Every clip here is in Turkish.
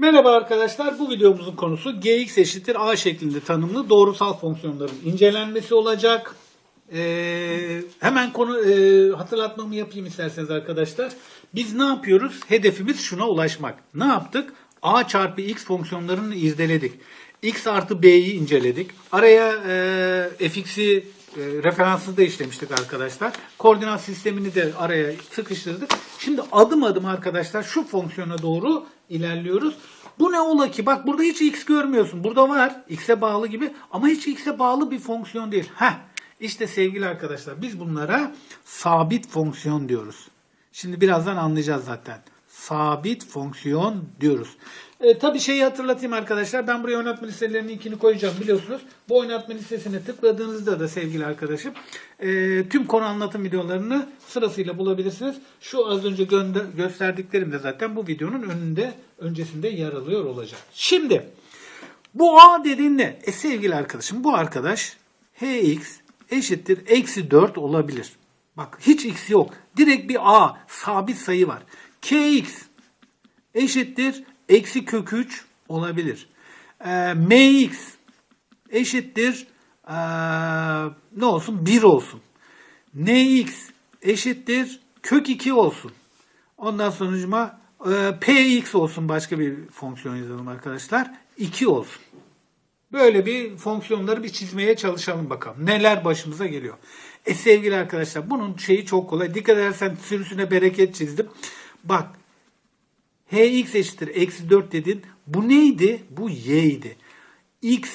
Merhaba arkadaşlar. Bu videomuzun konusu gx eşittir a şeklinde tanımlı doğrusal fonksiyonların incelenmesi olacak. Ee, hemen konu e, hatırlatmamı yapayım isterseniz arkadaşlar. Biz ne yapıyoruz? Hedefimiz şuna ulaşmak. Ne yaptık? a çarpı x fonksiyonlarını irdeledik. x artı b'yi inceledik. Araya e, fx'i e, referansı da işlemiştik arkadaşlar. Koordinat sistemini de araya sıkıştırdık. Şimdi adım adım arkadaşlar şu fonksiyona doğru ilerliyoruz. Bu ne ola ki? Bak burada hiç x görmüyorsun. Burada var. x'e bağlı gibi ama hiç x'e bağlı bir fonksiyon değil. Heh. İşte sevgili arkadaşlar biz bunlara sabit fonksiyon diyoruz. Şimdi birazdan anlayacağız zaten. Sabit fonksiyon diyoruz. E, tabii şeyi hatırlatayım arkadaşlar. Ben buraya oynatma listelerinin linkini koyacağım biliyorsunuz. Bu oynatma listesine tıkladığınızda da sevgili arkadaşım e, tüm konu anlatım videolarını sırasıyla bulabilirsiniz. Şu az önce gönder- gösterdiklerim de zaten bu videonun önünde öncesinde yer alıyor olacak. Şimdi bu A dediğin ne? E sevgili arkadaşım bu arkadaş Hx eşittir eksi 4 olabilir. Bak hiç x yok. Direkt bir A sabit sayı var. Kx eşittir eksi kök 3 olabilir. Ee, mx eşittir ee, ne olsun 1 olsun. nx eşittir kök 2 olsun. Ondan sonucuma ee, px olsun başka bir fonksiyon yazalım arkadaşlar. 2 olsun. Böyle bir fonksiyonları bir çizmeye çalışalım bakalım. Neler başımıza geliyor. E sevgili arkadaşlar bunun şeyi çok kolay. Dikkat edersen sürüsüne bereket çizdim. Bak hx eşittir eksi 4 dedin. Bu neydi? Bu y'ydi. x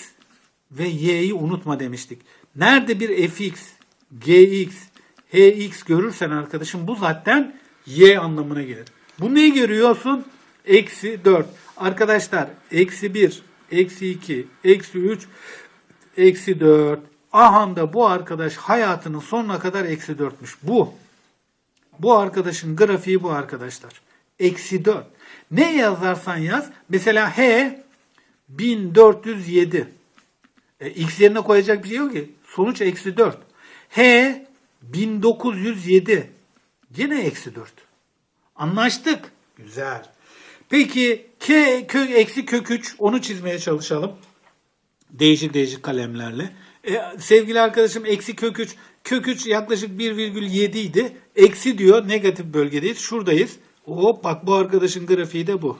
ve y'yi unutma demiştik. Nerede bir fx, gx, hx görürsen arkadaşım bu zaten y anlamına gelir. Bu neyi görüyorsun? Eksi 4. Arkadaşlar eksi 1, eksi 2, eksi 3, eksi 4. Ahanda bu arkadaş hayatının sonuna kadar eksi 4'müş. Bu. Bu arkadaşın grafiği bu arkadaşlar. Eksi 4. Ne yazarsan yaz. Mesela H 1407. E, x yerine koyacak bir şey yok ki. Sonuç eksi 4. H 1907. Yine eksi 4. Anlaştık. Güzel. Peki k kök eksi kök 3 onu çizmeye çalışalım. Değişik değişik kalemlerle. E, sevgili arkadaşım eksi kök 3. Kök 3 yaklaşık 1,7 idi. Eksi diyor negatif bölgedeyiz. Şuradayız. Hop bak bu arkadaşın grafiği de bu.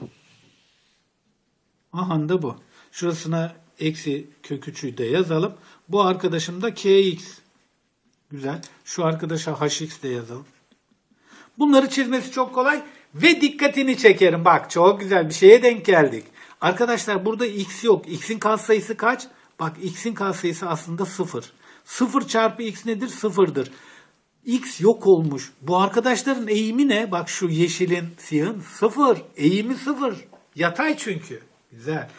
Aha da bu. Şurasına eksi kök 3'ü de yazalım. Bu arkadaşım da kx. Güzel. Şu arkadaşa hx de yazalım. Bunları çizmesi çok kolay ve dikkatini çekerim. Bak çok güzel bir şeye denk geldik. Arkadaşlar burada x yok. X'in katsayısı kaç? Bak x'in katsayısı aslında 0. 0 çarpı x nedir? 0'dır. X yok olmuş. Bu arkadaşların eğimi ne? Bak şu yeşilin, siyahın 0. Eğimi 0. Yatay çünkü. Güzel.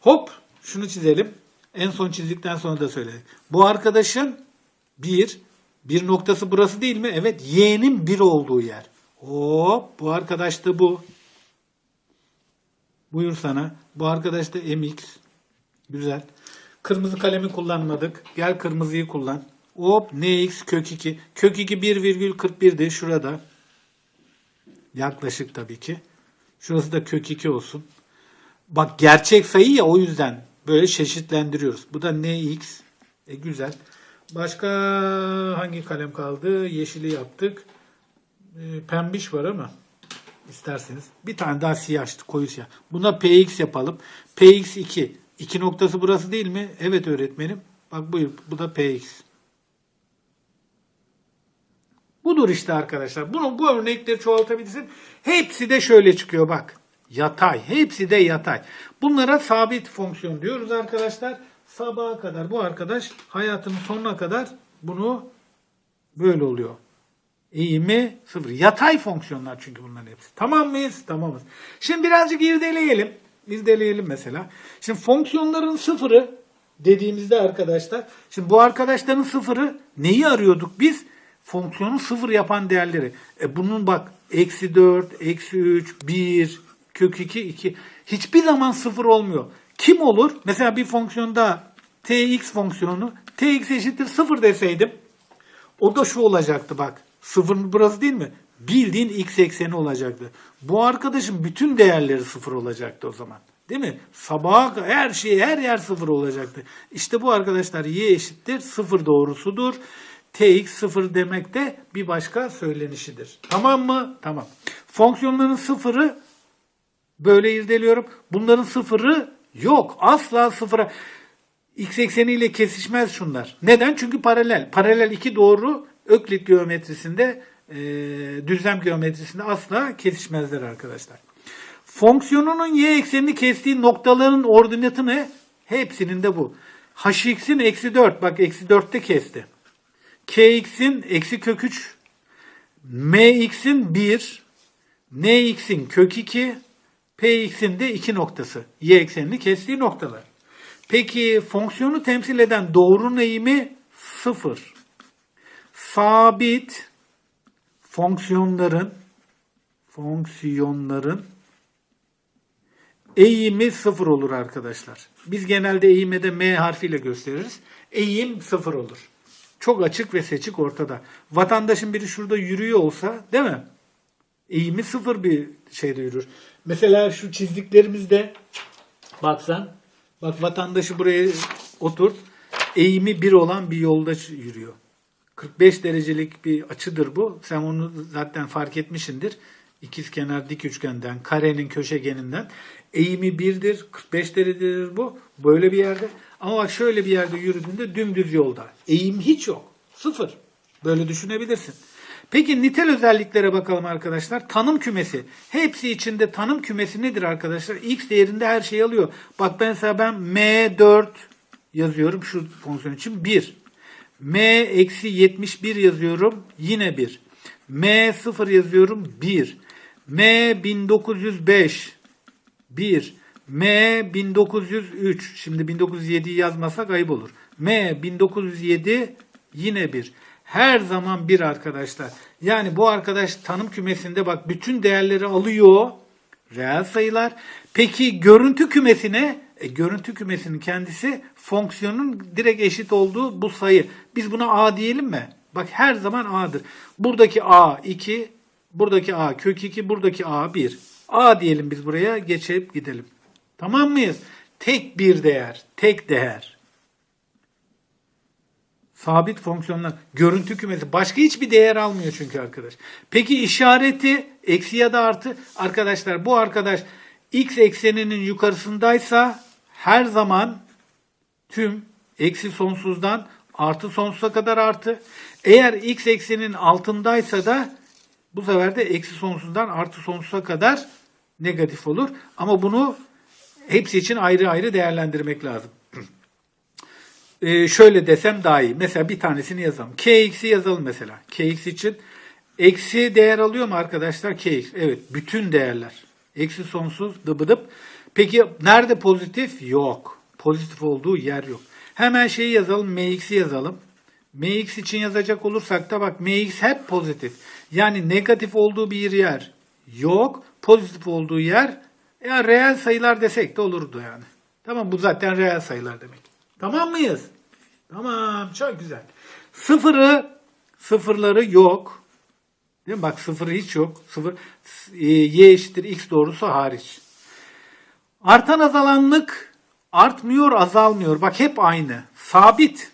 Hop şunu çizelim. En son çizdikten sonra da söyledik. Bu arkadaşın 1, bir noktası burası değil mi? Evet. Y'nin 1 olduğu yer. Hop. Bu arkadaş da bu. Buyur sana. Bu arkadaş da MX. Güzel. Kırmızı kalemi kullanmadık. Gel kırmızıyı kullan. Hop nx kök 2. Kök 2 1,41'di şurada. Yaklaşık tabii ki. Şurası da kök 2 olsun. Bak gerçek sayı ya o yüzden böyle çeşitlendiriyoruz. Bu da nx. E, güzel. Başka hangi kalem kaldı? Yeşili yaptık. E, pembiş var ama isterseniz. Bir tane daha siyah, koyu siyah. Buna px yapalım. px2 İki noktası burası değil mi? Evet öğretmenim. Bak buyur bu da px. Budur işte arkadaşlar. Bunu bu örnekleri çoğaltabilirsin. Hepsi de şöyle çıkıyor bak. Yatay. Hepsi de yatay. Bunlara sabit fonksiyon diyoruz arkadaşlar. Sabaha kadar bu arkadaş hayatının sonuna kadar bunu böyle oluyor. Eğimi sıfır. Yatay fonksiyonlar çünkü bunların hepsi. Tamam mıyız? Tamamız. Şimdi birazcık irdeleyelim. İrdeleyelim mesela. Şimdi fonksiyonların sıfırı dediğimizde arkadaşlar. Şimdi bu arkadaşların sıfırı neyi arıyorduk biz? Fonksiyonu sıfır yapan değerleri. E bunun bak eksi 4, eksi 3, 1, kök 2, 2. Hiçbir zaman sıfır olmuyor. Kim olur? Mesela bir fonksiyonda tx fonksiyonu tx eşittir sıfır deseydim o da şu olacaktı bak. Sıfır burası değil mi? Bildiğin x ekseni olacaktı. Bu arkadaşın bütün değerleri sıfır olacaktı o zaman. Değil mi? Sabaha her şey her yer sıfır olacaktı. İşte bu arkadaşlar y eşittir sıfır doğrusudur. tx sıfır demek de bir başka söylenişidir. Tamam mı? Tamam. Fonksiyonların sıfırı böyle irdeliyorum. Bunların sıfırı yok. Asla sıfıra. X ekseniyle kesişmez şunlar. Neden? Çünkü paralel. Paralel iki doğru Öklit geometrisinde, e, düzlem geometrisinde asla kesişmezler arkadaşlar. Fonksiyonunun y eksenini kestiği noktaların ordinatı ne? Hepsinin de bu. hx'in eksi 4. Bak eksi 4'te kesti. kx'in eksi kök 3. mx'in 1. nx'in kök 2. px'in de 2 noktası. Y eksenini kestiği noktalar. Peki fonksiyonu temsil eden doğrunun eğimi 0. Sabit fonksiyonların fonksiyonların eğimi 0 olur arkadaşlar. Biz genelde eğime de M harfiyle gösteririz. Eğim 0 olur. Çok açık ve seçik ortada. Vatandaşın biri şurada yürüyor olsa değil mi? Eğimi sıfır bir şeyde yürür. Mesela şu çizdiklerimizde baksan bak vatandaşı buraya otur eğimi bir olan bir yolda yürüyor. 45 derecelik bir açıdır bu. Sen onu zaten fark etmişsindir. İkiz kenar dik üçgenden, karenin köşegeninden eğimi birdir, 45 derecedir bu. Böyle bir yerde. Ama bak şöyle bir yerde yürüdüğünde dümdüz yolda. Eğim hiç yok. Sıfır. Böyle düşünebilirsin. Peki nitel özelliklere bakalım arkadaşlar. Tanım kümesi. Hepsi içinde tanım kümesi nedir arkadaşlar? X değerinde her şeyi alıyor. Bak ben mesela ben M4 yazıyorum şu fonksiyon için 1. M eksi 71 yazıyorum yine 1. M 0 yazıyorum 1. M 1905 1. M 1903. Şimdi 1907'yi yazmasak ayıp olur. M 1907 yine 1. Her zaman 1 arkadaşlar. Yani bu arkadaş tanım kümesinde bak bütün değerleri alıyor. Reel sayılar. Peki görüntü kümesine e, görüntü kümesinin kendisi fonksiyonun direkt eşit olduğu bu sayı. Biz buna A diyelim mi? Bak her zaman A'dır. Buradaki A 2, buradaki A kök 2, buradaki A 1. A diyelim biz buraya geçip gidelim. Tamam mıyız? Tek bir değer, tek değer. Sabit fonksiyonlar, görüntü kümesi başka hiçbir değer almıyor çünkü arkadaş. Peki işareti eksi ya da artı arkadaşlar bu arkadaş x ekseninin yukarısındaysa her zaman tüm eksi sonsuzdan artı sonsuza kadar artı. Eğer x eksenin altındaysa da bu sefer de eksi sonsuzdan artı sonsuza kadar negatif olur. Ama bunu hepsi için ayrı ayrı değerlendirmek lazım. Ee, şöyle desem daha iyi. Mesela bir tanesini yazalım. kx'i yazalım mesela. kx için eksi değer alıyor mu arkadaşlar? kx. Evet. Bütün değerler. Eksi sonsuz dıbıdıp. Peki nerede pozitif? Yok. Pozitif olduğu yer yok. Hemen şeyi yazalım. mx'i yazalım. mx için yazacak olursak da bak mx hep pozitif. Yani negatif olduğu bir yer yok. Pozitif olduğu yer ya reel sayılar desek de olurdu yani. Tamam bu zaten reel sayılar demek. Tamam mıyız? Tamam çok güzel. Sıfırı sıfırları yok. Değil mi? Bak sıfırı hiç yok. Sıfır e, y eşittir x doğrusu hariç. Artan azalanlık artmıyor azalmıyor. Bak hep aynı. Sabit.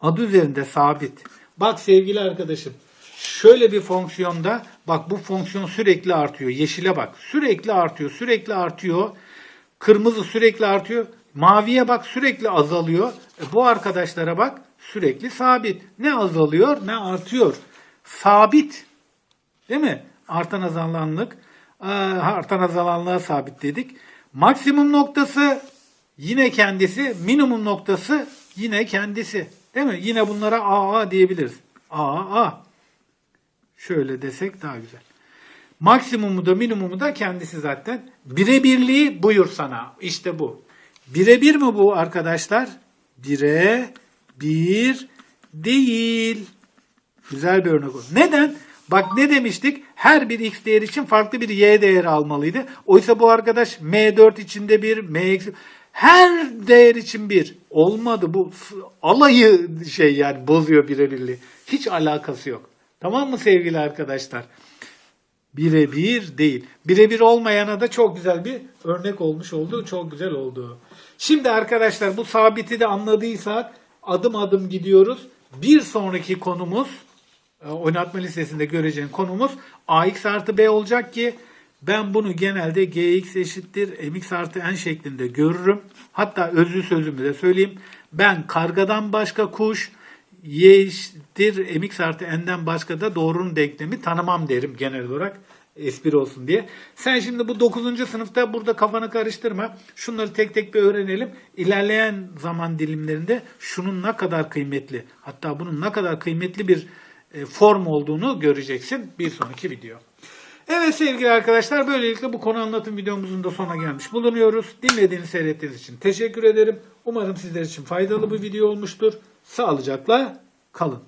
Adı üzerinde sabit. Bak sevgili arkadaşım. Şöyle bir fonksiyonda bak bu fonksiyon sürekli artıyor. Yeşile bak. Sürekli artıyor. Sürekli artıyor. Kırmızı sürekli artıyor. Maviye bak sürekli azalıyor. E, bu arkadaşlara bak sürekli sabit. Ne azalıyor ne artıyor. Sabit. Değil mi? Artan azalanlık. Aa, artan azalanlığa sabit dedik. Maksimum noktası yine kendisi. Minimum noktası yine kendisi. Değil mi? Yine bunlara AA diyebiliriz. AA. Şöyle desek daha güzel. Maksimumu da minimumu da kendisi zaten. Birebirliği buyur sana. İşte bu. Birebir mi bu arkadaşlar? Bire bir değil. Güzel bir örnek oldu. Neden? Bak ne demiştik? Her bir x değer için farklı bir y değeri almalıydı. Oysa bu arkadaş m4 içinde bir, m her değer için bir. Olmadı bu alayı şey yani bozuyor birebirliği. Hiç alakası yok. Tamam mı sevgili arkadaşlar? Birebir değil. Birebir olmayana da çok güzel bir örnek olmuş oldu. Çok güzel oldu. Şimdi arkadaşlar bu sabiti de anladıysak adım adım gidiyoruz. Bir sonraki konumuz oynatma listesinde göreceğin konumuz ax artı b olacak ki ben bunu genelde gx eşittir mx artı n şeklinde görürüm. Hatta özlü sözümü de söyleyeyim. Ben kargadan başka kuş y eşittir mx artı n'den başka da doğrunun denklemi tanımam derim genel olarak espri olsun diye. Sen şimdi bu 9. sınıfta burada kafanı karıştırma. Şunları tek tek bir öğrenelim. İlerleyen zaman dilimlerinde şunun ne kadar kıymetli hatta bunun ne kadar kıymetli bir e, form olduğunu göreceksin bir sonraki video. Evet sevgili arkadaşlar böylelikle bu konu anlatım videomuzun da sonuna gelmiş bulunuyoruz. Dinlediğiniz seyrettiğiniz için teşekkür ederim. Umarım sizler için faydalı bir video olmuştur. Sağlıcakla kalın.